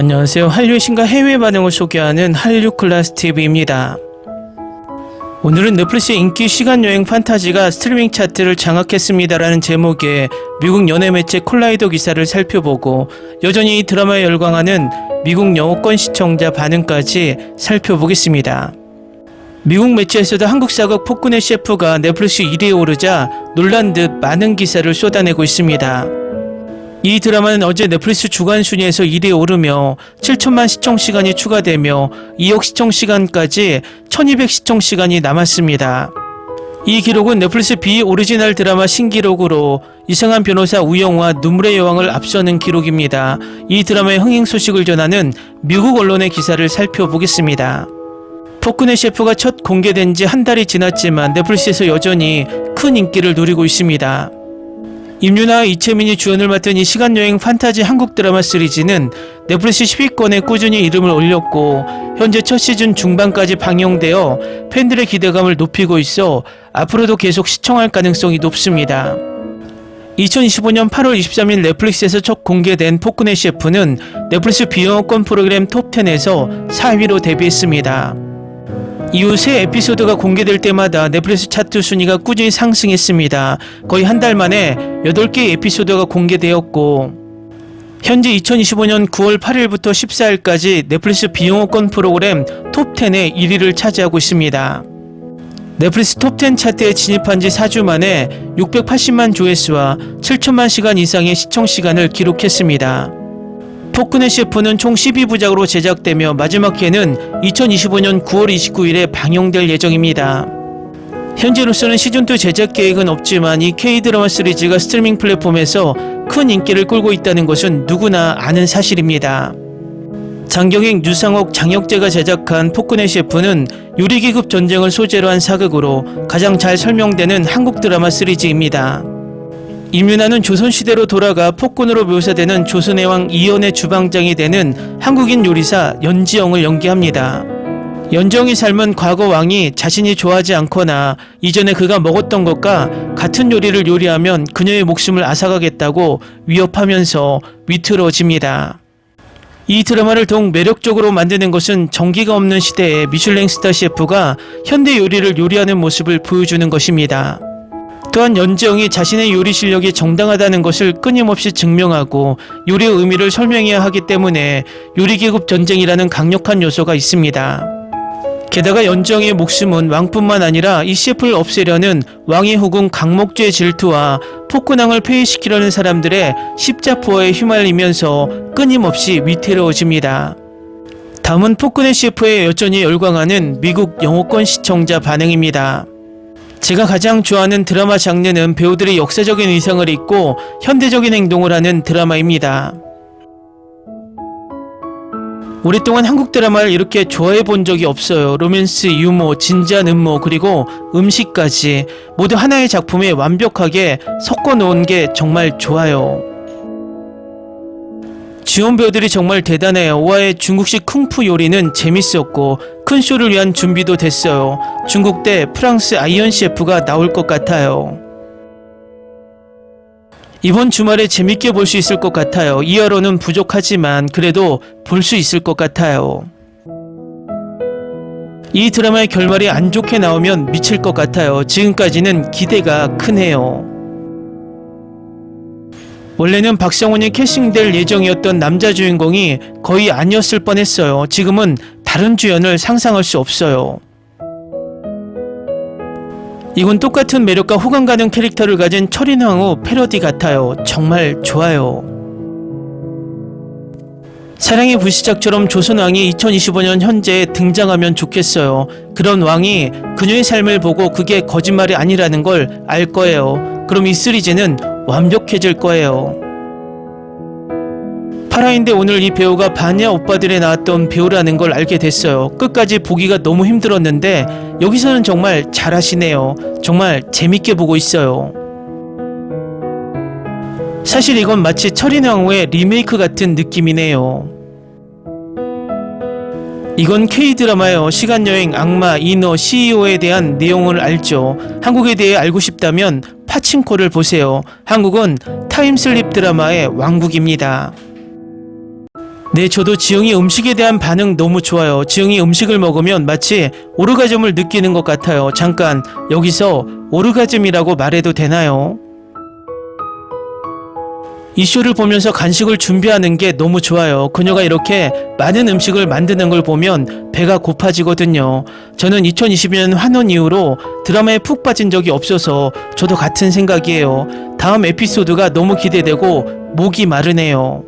안녕하세요. 한류의 신과 해외 반응을 소개하는 한류 클래스 TV입니다. 오늘은 넷플릭스의 인기 시간 여행 판타지가 스트리밍 차트를 장악했습니다라는 제목의 미국 연예 매체 콜라이더 기사를 살펴보고 여전히 이 드라마에 열광하는 미국 영어권 시청자 반응까지 살펴보겠습니다. 미국 매체에서도 한국 사극 폭군의 셰프가 넷플릭스 1위에 오르자 놀란 듯 많은 기사를 쏟아내고 있습니다. 이 드라마는 어제 넷플릭스 주간 순위에서 1위에 오르며 7천만 시청 시간이 추가되며 2억 시청 시간까지 1200 시청 시간이 남았습니다. 이 기록은 넷플릭스 비오리지널 드라마 신기록으로 이상한 변호사 우영우와 눈물의 여왕을 앞서는 기록입니다. 이 드라마의 흥행 소식을 전하는 미국 언론의 기사를 살펴보겠습니다. 포크네 셰프가 첫 공개된 지 한 달이 지났지만 넷플릭스에서 여전히 큰 인기를 누리고 있습니다. 임윤아와 이채민이 주연을 맡은 이 시간여행 판타지 한국 드라마 시리즈는 넷플릭스 10위권에 꾸준히 이름을 올렸고 현재 첫 시즌 중반까지 방영되어 팬들의 기대감을 높이고 있어 앞으로도 계속 시청할 가능성이 높습니다. 2025년 8월 23일 넷플릭스에서 첫 공개된 포크네 셰프는 넷플릭스 비영어권 프로그램 톱10에서 4위로 데뷔했습니다. 이후 새 에피소드가 공개될 때마다 넷플릭스 차트 순위가 꾸준히 상승했습니다. 거의 한 달 만에 8개의 에피소드가 공개되었고 현재 2025년 9월 8일부터 14일까지 넷플릭스 비영어권 프로그램 톱10의 1위를 차지하고 있습니다. 넷플릭스 톱10 차트에 진입한 지 4주 만에 680만 조회수와 7천만 시간 이상의 시청 시간을 기록했습니다. 포크네 셰프는 총 12부작으로 제작되며 마지막 회는 2025년 9월 29일에 방영될 예정입니다. 현재로서는 시즌2 제작 계획은 없지만 이 K-드라마 시리즈가 스트리밍 플랫폼에서 큰 인기를 끌고 있다는 것은 누구나 아는 사실입니다. 장경익, 유상옥, 장혁재가 제작한 포크네 셰프는 요리기급 전쟁을 소재로 한 사극으로 가장 잘 설명되는 한국 드라마 시리즈입니다. 임윤아는 조선시대로 돌아가 폭군으로 묘사되는 조선의 왕 이연의 주방장이 되는 한국인 요리사 연지영을 연기합니다. 연정이 삶은 과거 왕이 자신이 좋아하지 않거나 이전에 그가 먹었던 것과 같은 요리를 요리하면 그녀의 목숨을 앗아가겠다고 위협하면서 위태로워집니다. 이 드라마를 더욱 매력적으로 만드는 것은 전기가 없는 시대에 미슐랭 스타 셰프가 현대 요리를 요리하는 모습을 보여주는 것입니다. 또한 연지영이 자신의 요리 실력이 정당하다는 것을 끊임없이 증명하고 요리의 의미를 설명해야 하기 때문에 요리계급 전쟁이라는 강력한 요소가 있습니다. 게다가 연지영의 목숨은 왕뿐만 아니라 이 셰프를 없애려는 왕의 후궁 강목주의 질투와 폭군왕을 폐위시키려는 사람들의 십자포에 휘말리면서 끊임없이 위태로워집니다. 다음은 폭군의 셰프에 여전히 열광하는 미국 영어권 시청자 반응입니다. 제가 가장 좋아하는 드라마 장르는 배우들이 역사적인 의상을 입고 현대적인 행동을 하는 드라마입니다. 오랫동안 한국 드라마를 이렇게 좋아해 본 적이 없어요. 로맨스, 유머, 진지한 음모, 그리고 음식까지 모두 하나의 작품에 완벽하게 섞어 놓은 게 정말 좋아요. 지원 배우들이 정말 대단해요. 오아의 중국식 쿵푸 요리는 재밌었고 큰 쇼를 위한 준비도 됐어요. 중국 대 프랑스 아이언 셰프가 나올 것 같아요. 이번 주말에 재밌게 볼 수 있을 것 같아요. 이하로는 부족하지만 그래도 볼 수 있을 것 같아요. 이 드라마의 결말이 안 좋게 나오면 미칠 것 같아요. 지금까지는 기대가 크네요. 원래는 박성훈이 캐스팅될 예정이었던 남자 주인공이 거의 아니었을 뻔했어요. 지금은 다른 주연을 상상할 수 없어요. 이건 똑같은 매력과 호감 가는 캐릭터를 가진 철인왕후 패러디 같아요. 정말 좋아요. 사랑의 불시착처럼 조선왕이 2025년 현재에 등장하면 좋겠어요. 그런 왕이 그녀의 삶을 보고 그게 거짓말이 아니라는 걸 알 거예요. 그럼 이 시리즈는 완벽해질 거예요. 파라인데 오늘 이 배우가 바냐 오빠들에 나왔던 배우라는 걸 알게 됐어요. 끝까지 보기가 너무 힘들었는데 여기서는 정말 잘하시네요. 정말 재밌게 보고 있어요. 사실 이건 마치 철인왕후의 리메이크 같은 느낌이네요. 이건 K-드라마예요. 시간여행, 악마, 인어, CEO에 대한 내용을 알죠. 한국에 대해 알고 싶다면 파친코를 보세요. 한국은 타임슬립 드라마의 왕국입니다. 네, 저도 지영이 음식에 대한 반응 너무 좋아요. 지영이 음식을 먹으면 마치 오르가즘을 느끼는 것 같아요. 잠깐, 여기서 오르가즘이라고 말해도 되나요? 이 쇼를 보면서 간식을 준비하는 게 너무 좋아요. 그녀가 이렇게 많은 음식을 만드는 걸 보면 배가 고파지거든요. 저는 2020년 환원 이후로 드라마에 푹 빠진 적이 없어서 저도 같은 생각이에요. 다음 에피소드가 너무 기대되고 목이 마르네요.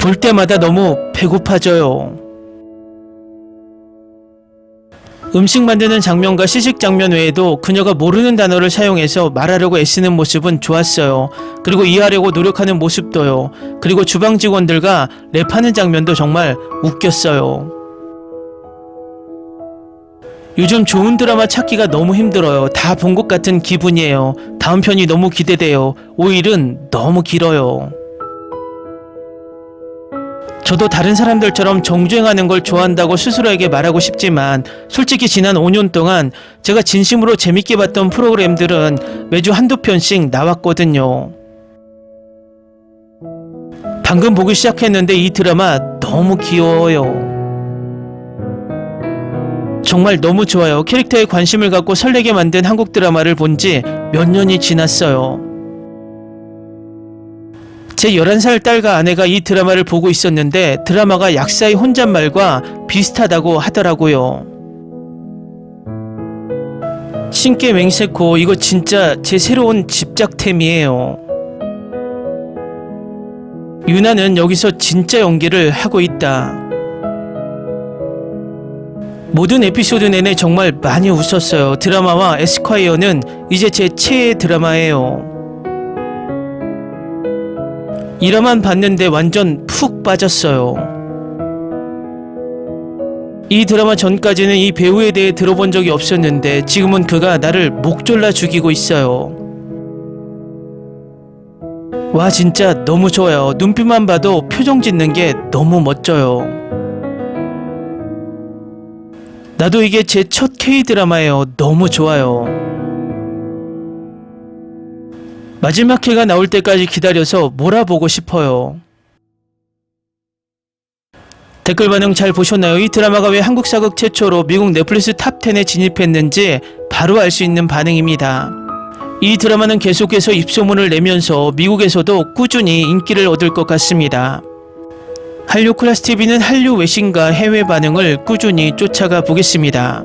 볼 때마다 너무 배고파져요. 음식 만드는 장면과 시식 장면 외에도 그녀가 모르는 단어를 사용해서 말하려고 애쓰는 모습은 좋았어요. 그리고 이해하려고 노력하는 모습도요. 그리고 주방 직원들과 랩하는 장면도 정말 웃겼어요. 요즘 좋은 드라마 찾기가 너무 힘들어요. 다 본 것 같은 기분이에요. 다음 편이 너무 기대돼요. 5일은 너무 길어요. 저도 다른 사람들처럼 정주행하는 걸 좋아한다고 스스로에게 말하고 싶지만 솔직히 지난 5년 동안 제가 진심으로 재밌게 봤던 프로그램들은 매주 한두 편씩 나왔거든요. 방금 보기 시작했는데 이 드라마 너무 귀여워요. 정말 너무 좋아요. 캐릭터에 관심을 갖고 설레게 만든 한국 드라마를 본 지 몇 년이 지났어요. 제 11살 딸과 아내가 이 드라마를 보고 있었는데 드라마가 약사의 혼잣말과 비슷하다고 하더라고요. 신께 맹세코 이거 진짜 제 새로운 집작템이에요. 유나는 여기서 진짜 연기를 하고 있다. 모든 에피소드 내내 정말 많이 웃었어요. 드라마와 에스콰이어는 이제 제 최애 드라마예요. 1화만 봤는데 완전 푹 빠졌어요. 이 드라마 전까지는 이 배우에 대해 들어본 적이 없었는데 지금은 그가 나를 목졸라 죽이고 있어요. 와 진짜 너무 좋아요. 눈빛만 봐도 표정 짓는 게 너무 멋져요. 나도 이게 제 첫 K 드라마예요. 너무 좋아요. 마지막 회가 나올 때까지 기다려서 몰아보고 싶어요. 댓글 반응 잘 보셨나요? 이 드라마가 왜 한국 사극 최초로 미국 넷플릭스 탑10에 진입했는지 바로 알 수 있는 반응입니다. 이 드라마는 계속해서 입소문을 내면서 미국에서도 꾸준히 인기를 얻을 것 같습니다. 한류 클래스 TV는 한류 외신과 해외 반응을 꾸준히 쫓아가 보겠습니다.